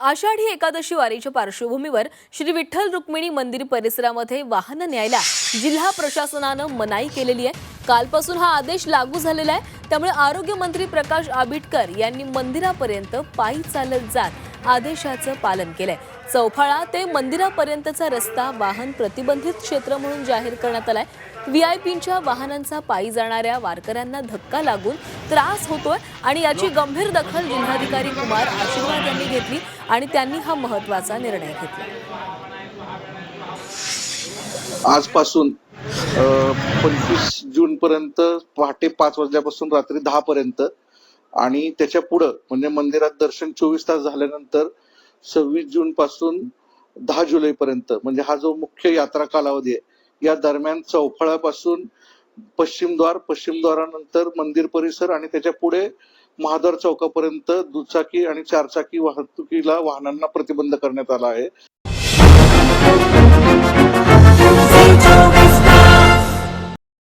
आषाढी एकादशी वारीच्या पार्श्वभूमीवर श्री विठ्ठल रुक्मिणी मंदिर परिसरामध्ये वाहन न्यायला जिल्हा प्रशासनानं मनाई केलेली आहे. कालपासून हा आदेश लागू झालेला आहे. त्यामुळे आरोग्य मंत्री प्रकाश आबिटकर यांनी मंदिरापर्यंत पायी चालत जात आदेशाचं पालन केलंय. चौफाळा ते मंदिरापर्यंतचा रस्ता वाहन प्रतिबंधित क्षेत्र म्हणून जाहीर करण्यात आलाय. व्हीआयपींच्या वाहनांचा पायी जाणाऱ्या वारकऱ्यांना धक्का लागून त्रास होतोय आणि याची गंभीर दखल जिल्हाधिकारी कुमार आशीर्वाद यांनी घेतली आणि त्यांनी हा महत्त्वाचा निर्णय घेतला. आजपासून पंचवीस जून पर्यंत पहाटे पाच वाजल्यापासून रात्री दहा पर्यंत आणि त्याच्या पुढं म्हणजे मंदिरात दर्शन चोवीस तास झाल्यानंतर सव्वीस जून पासून दहा जुलै पर्यंत म्हणजे हा जो मुख्य यात्रा कालावधी आहे या दरम्यान चौफळापासून पश्चिमद्वार पश्चिमद्वारानंतर मंदिर परिसर आणि त्याच्या पुढे महाद्वार चौकापर्यंत दुचाकी आणि चारचाकी वाहतुकीला वाहनांना प्रतिबंध करण्यात आला आहे.